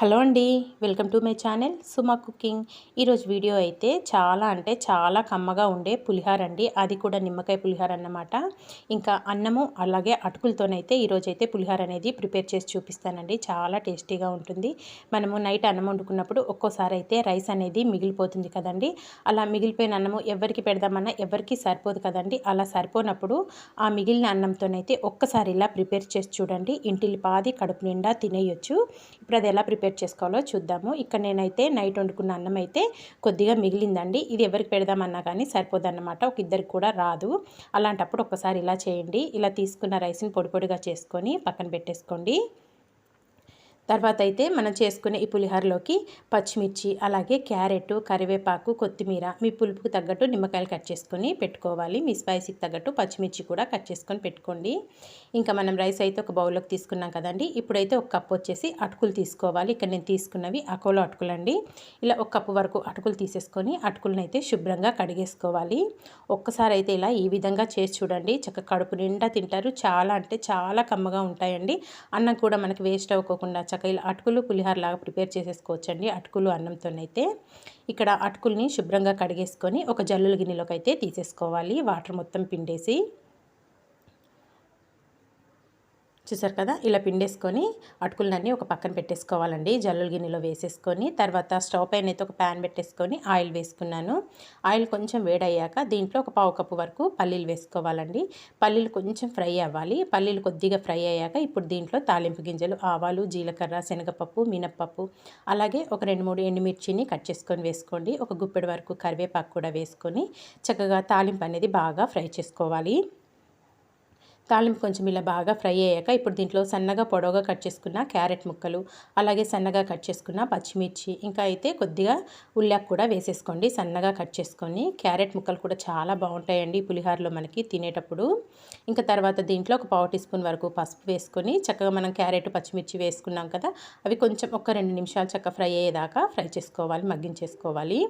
Hello అండి welcome to my channel Suma cooking. ఈరోజు video అయితే చాలా అంటే చాలా కమ్మగా ఉండే పులిహార అండి. అది కూడా నిమ్మకాయ పులిహార అన్నమాట. ఇంకా అన్నము అలాగే అటుకులతోనైతే ఈరోజు అయితే పులిహార అనేది ప్రిపేర్ చేసి చూపిస్తానండి. చాలా టేస్టీగా ఉంటుంది. మనము నైట్ అన్నం వండుకున్నప్పుడు ఒక్కోసారి అయితే రైస్ అనేది మిగిలిపోతుంది కదండి. అలా మిగిలిపోయిన అన్నము ఎవరికి పెడదామన్నా ఎవరికి సరిపోదు కదండి. అలా సరిపోనప్పుడు ఆ మిగిలిన అన్నంతోనైతే ఒక్కసారి ఇలా ప్రిపేర్ చేసి చూడండి. ఇంటిల్లి పాది కడుపు నిండా తినేయొచ్చు. ఇప్పుడు అది ఎలా ప్రిపేర్ ప్రిపేర్ చేసుకోవాలో చూద్దాము. ఇక్కడ నేనైతే నైట్ వండుకున్న అన్నం అయితే కొద్దిగా మిగిలిందండి. ఇది ఎవరికి పెడదామన్నా కానీ సరిపోదన్నమాట. ఒక ఇద్దరికి కూడా రాదు. అలాంటప్పుడు ఒకసారి ఇలా చేయండి. ఇలా తీసుకున్న రైస్ని పొడి పొడిగా చేసుకొని పక్కన పెట్టేసుకోండి. తర్వాత అయితే మనం చేసుకునే ఈ పులిహోరలోకి పచ్చిమిర్చి అలాగే క్యారెట్ కరివేపాకు కొత్తిమీర మీ పులుపుకు తగ్గట్టు నిమ్మకాయలు కట్ చేసుకొని పెట్టుకోవాలి. మీ స్పైసీకి తగ్గట్టు పచ్చిమిర్చి కూడా కట్ చేసుకొని పెట్టుకోండి. ఇంకా మనం రైస్ అయితే ఒక బౌల్లోకి తీసుకున్నాం కదండి. ఇప్పుడైతే ఒక కప్పు వచ్చేసి అటుకులు తీసుకోవాలి. ఇక్కడ నేను తీసుకున్నవి అకోలో అటుకులు అండి. ఇలా ఒక కప్పు వరకు అటుకులు తీసేసుకొని అటుకులను అయితే శుభ్రంగా కడిగేసుకోవాలి. ఒక్కసారి అయితే ఇలా ఈ విధంగా చేసి చూడండి. చక్క కడుపు నిండా తింటారు. చాలా అంటే చాలా కమ్మగా ఉంటాయండి. అన్నం కూడా మనకి వేస్ట్ అవ్వకుండా చక్క ఇలా అటుకులు పులిహార లాగా ప్రిపేర్ చేసేసుకోవచ్చండి. అటుకులు అన్నంతోనైతే ఇక్కడ అటుకుల్ని శుభ్రంగా కడిగేసుకొని ఒక జల్లుల గిన్నెలోకి అయితే తీసేసుకోవాలి. వాటర్ మొత్తం పిండేసి చూసారు కదా? ఇలా పిండేసుకొని అటుకులన్నీ ఒక పక్కన పెట్టేసుకోవాలండి. జల్లుల గిన్నెలో వేసేసుకొని తర్వాత స్టవ్ పైన అయితే ఒక ప్యాన్ పెట్టేసుకొని ఆయిల్ వేసుకున్నాను. ఆయిల్ కొంచెం వేడయ్యాక దీంట్లో ఒక పావు కప్పు వరకు పల్లీలు వేసుకోవాలండి. పల్లీలు కొంచెం ఫ్రై అవ్వాలి. పల్లీలు కొద్దిగా ఫ్రై అయ్యాక ఇప్పుడు దీంట్లో తాలింపు గింజలు ఆవాలు జీలకర్ర శనగపప్పు మినప్పప్పు అలాగే ఒక రెండు మూడు ఎండుమిర్చిని కట్ చేసుకొని వేసుకోండి. ఒక గుప్పెడు వరకు కరివేపాకు కూడా వేసుకొని చక్కగా తాలింపు అనేది బాగా ఫ్రై చేసుకోవాలి. తాళింపు కొంచెం ఇలా బాగా ఫ్రై అయ్యాక ఇప్పుడు దీంట్లో సన్నగా పొడవుగా కట్ చేసుకున్న క్యారెట్ ముక్కలు అలాగే సన్నగా కట్ చేసుకున్న పచ్చిమిర్చి ఇంకా అయితే కొద్దిగా ఉల్లాక్ కూడా వేసేసుకోండి. సన్నగా కట్ చేసుకొని క్యారెట్ ముక్కలు కూడా చాలా బాగుంటాయండి పులిహారలో మనకి తినేటప్పుడు. ఇంకా తర్వాత దీంట్లో ఒక పావు టీ స్పూన్ వరకు పసుపు వేసుకొని చక్కగా మనం క్యారెట్ పచ్చిమిర్చి వేసుకున్నాం కదా అవి కొంచెం ఒక రెండు నిమిషాలు చక్కగా ఫ్రై అయ్యేదాకా ఫ్రై చేసుకోవాలి మగ్గించేసుకోవాలి.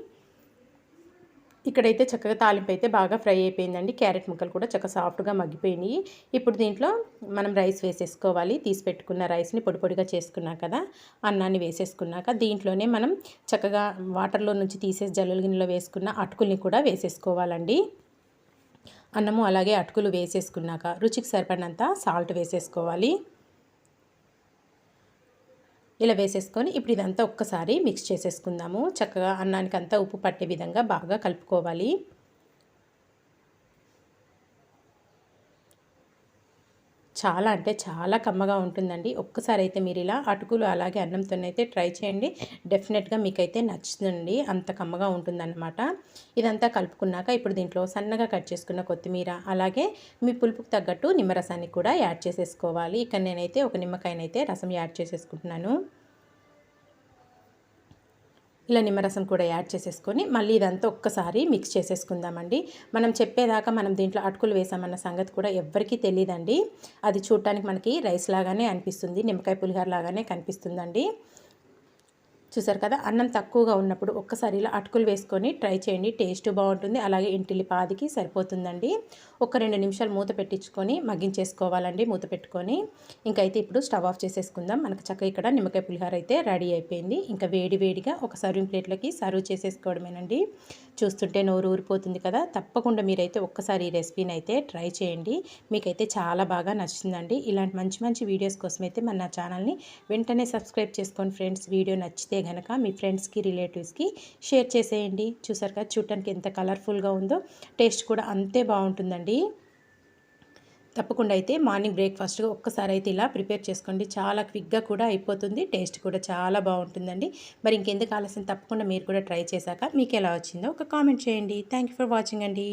ఇక్కడైతే చక్కగా తాలింపు అయితే బాగా ఫ్రై అయిపోయిందండి. క్యారెట్ ముక్కలు కూడా చక్కగా సాఫ్ట్గా మగ్గిపోయినాయి. ఇప్పుడు దీంట్లో మనం రైస్ వేసేసుకోవాలి. తీసి పెట్టుకున్న రైస్ని పొడి పొడిగా చేసుకున్నాం కదా అన్నాన్ని వేసేసుకున్నాక దీంట్లోనే మనం చక్కగా వాటర్లో నుంచి తీసేసి జల్లుల గిన్నెలో వేసుకున్న అటుకుల్ని కూడా వేసేసుకోవాలండి. అన్నము అలాగే అటుకులు వేసేసుకున్నాక రుచికి సరిపడినంత సాల్ట్ వేసేసుకోవాలి. ఇలా వేసేసుకొని ఇప్పుడు ఇదంతా ఒక్కసారి మిక్స్ చేసేసుకుందాము. చక్కగా అన్నానికి అంతా ఉప్పు పట్టే విధంగా బాగా కలుపుకోవాలి. చాలా అంటే చాలా కమ్మగా ఉంటుందండి. ఒక్కసారి అయితే మీరు ఇలా అటుకులు అలాగే అన్నంతోనైతే ట్రై చేయండి. డెఫినెట్గా మీకైతే నచ్చుతుంది అంత కమ్మగా ఉంటుందన్నమాట. ఇదంతా కలుపుకున్నాక ఇప్పుడు దీంట్లో సన్నగా కట్ చేసుకున్న కొత్తిమీర అలాగే మీ పులుపుకు తగ్గట్టు నిమ్మరసాన్ని కూడా యాడ్ చేసేసుకోవాలి. ఇక్కడ నేనైతే ఒక నిమ్మకాయనైతే రసం యాడ్ చేసేసుకుంటున్నాను. ఇలా నిమ్మరసం కూడా యాడ్ చేసేసుకొని మళ్ళీ ఇదంతా ఒక్కసారి మిక్స్ చేసేసుకుందామండి. మనం చెప్పేదాకా మనం దీంట్లో అటుకులు వేసామన్న సంగతి కూడా ఎవ్వరికీ తెలియదండి అది చూడటానికి మనకి రైస్ లాగానే అనిపిస్తుంది నిమ్మకాయ పులిహార లాగానే కనిపిస్తుందండి. చూసారు కదా? అన్నం తక్కువగా ఉన్నప్పుడు ఒక్కసారి ఇలా అటుకులు వేసుకొని ట్రై చేయండి. టేస్ట్ బాగుంటుంది. అలాగే ఇంటిలి పాదికి సరిపోతుందండి. ఒక రెండు నిమిషాలు మూత పెట్టించుకొని మగ్గించేసుకోవాలండి మూత పెట్టుకొని. ఇంకైతే ఇప్పుడు స్టవ్ ఆఫ్ చేసేసుకుందాం. మనకు చక్కగా ఇక్కడ నిమ్మకాయ పులిహార అయితే రెడీ అయిపోయింది. ఇంకా వేడి వేడిగా ఒక సర్వింగ్ ప్లేట్లోకి సర్వ్ చేసేసుకోవడమేనండి. చూస్తుంటే నోరు ఊరిపోతుంది కదా తప్పకుండా మీరైతే ఒక్కసారి ఈ రెసిపీని అయితే ట్రై చేయండి. మీకైతే చాలా బాగా నచ్చుతుందండి ఇలాంటి మంచి మంచి వీడియోస్ కోసం అయితే మన నా ఛానల్ని వెంటనే సబ్స్క్రైబ్ చేసుకోండి ఫ్రెండ్స్ వీడియో నచ్చితే కనుక మీ ఫ్రెండ్స్కి రిలేటివ్స్కి షేర్ చేసేయండి. చూసారు కదా చూడటానికి ఎంత కలర్ఫుల్గా ఉందో టేస్ట్ కూడా అంతే బాగుంటుందండి. తప్పకుండా అయితే మార్నింగ్ బ్రేక్ఫాస్ట్గా ఒక్కసారి అయితే ఇలా ప్రిపేర్ చేసుకోండి. చాలా క్విక్గా కూడా అయిపోతుంది. టేస్ట్ కూడా చాలా బాగుంటుందండి. మరి ఇంకెందుకు ఆలస్యం తప్పకుండా మీరు కూడా ట్రై చేశాక మీకు ఎలా వచ్చిందో ఒక కామెంట్ చేయండి. థ్యాంక్ ఫర్ వాచింగ్ అండి.